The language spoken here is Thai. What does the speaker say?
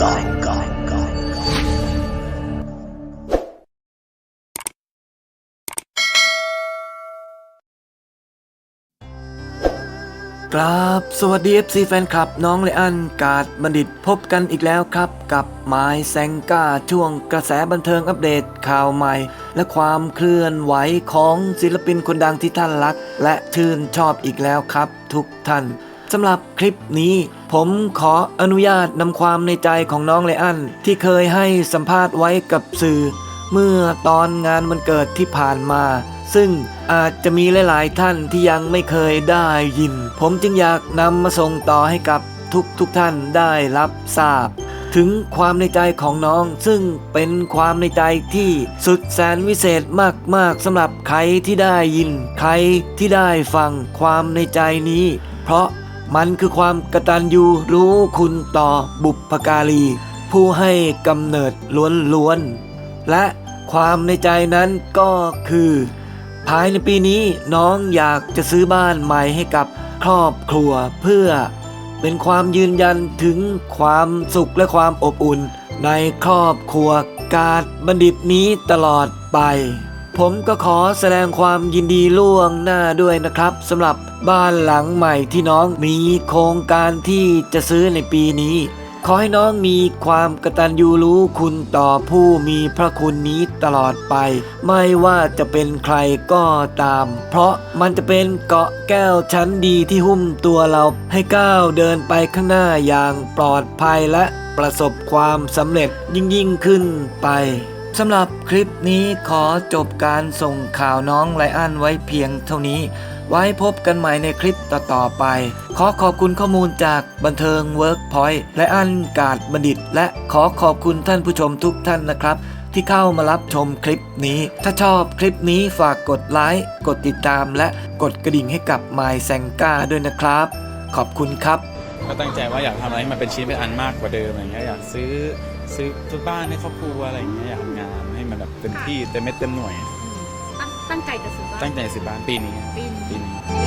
God. ครับ สวัสดี FC แฟนคลับน้องเลอันกาดบัณฑิตพบกันอีกแล้วครับ กับไม้แซงก้าช่วงกระแสบันเทิงอัปเดตข่าวใหม่ และความเคลื่อนไหวของศิลปินคนดังที่ท่านรัก และชื่นชอบอีกแล้วครับ ทุกท่าน สำหรับคลิปนี้ ผมขออนุญาตนำความในใจของน้องเลอันที่เคยให้สัมภาษณ์ไว้กับสื่อ เมื่อตอนงานวันเกิดที่ผ่านมา ซึ่งอาจจะมีหลาย ๆ ท่านที่ยังไม่เคยได้ยิน ผมจึงอยากนำมาส่งต่อให้กับทุกทุกท่านได้รับทราบ ถึงความในใจของน้องซึ่งเป็นความในใจที่สุดแสนวิเศษมาก ๆสำหรับใครที่ได้ยิน ใครที่ได้ฟังความในใจนี้ เพราะ มันคือความกตัญญูรู้คุณต่อบุพการี ผู้ให้กำเนิดล้วนๆ และความในใจนั้นก็คือ ภายในปีนี้น้องอยากจะซื้อบ้านใหม่ให้กับครอบครัวเพื่อ เป็นความยืนยันถึงความสุขและความอบอุ่น ในครอบครัวกาดบัณฑิตนี้ตลอดไป ผมก็ขอแสดงความยินดีล่วงหน้าด้วยนะครับสำหรับบ้านหลังใหม่ที่น้องมีโครงการที่จะซื้อในปีนี้ ขอให้น้องมีความกตัญญูรู้คุณต่อผู้มีพระคุณนี้ตลอดไป ไม่ว่าจะเป็นใครก็ตาม เพราะมันจะเป็นเกาะแก้วชั้นดีที่หุ้มตัวเราให้ก้าวเดินไปข้างหน้าอย่างปลอดภัยและประสบความสำเร็จยิ่งยิ่งขึ้นไป สำหรับคลิปนี้ขอจบการส่งข่าวน้องไลอ้อนไว้เพียงเท่านี้ ไว้พบกันใหม่ในคลิปต่อๆไป ขอขอบคุณข้อมูลจากบันเทิงเวิร์กพอยต์และอันกาดบัณฑิต และขอขอบคุณท่านผู้ชมทุกท่านนะครับ ที่เข้ามารับชมคลิปนี้ ถ้าชอบคลิปนี้ฝากกดไลค์กดติดตาม และกดกระดิ่งให้กับ My s a n g a ด้วยนะครับ ขอบคุณครับ ก็ตั้งใจว่าอยากทำอะไรให้มันเป็นชิ้นเป็นอันมากกว่าเดิมอะไรเงี้ยอยากซื้อซื้อทุกบ้านให้ครอบครัวอะไรเงี้ยอยากทำงานให้มันแบบเต็มที่เต็มเม็ดเต็มหน่วย ตั้งตั้งใจจะซื้อบ้านตั้งใจซื้อบ้านปีนี้ปีนี้ ปีนี้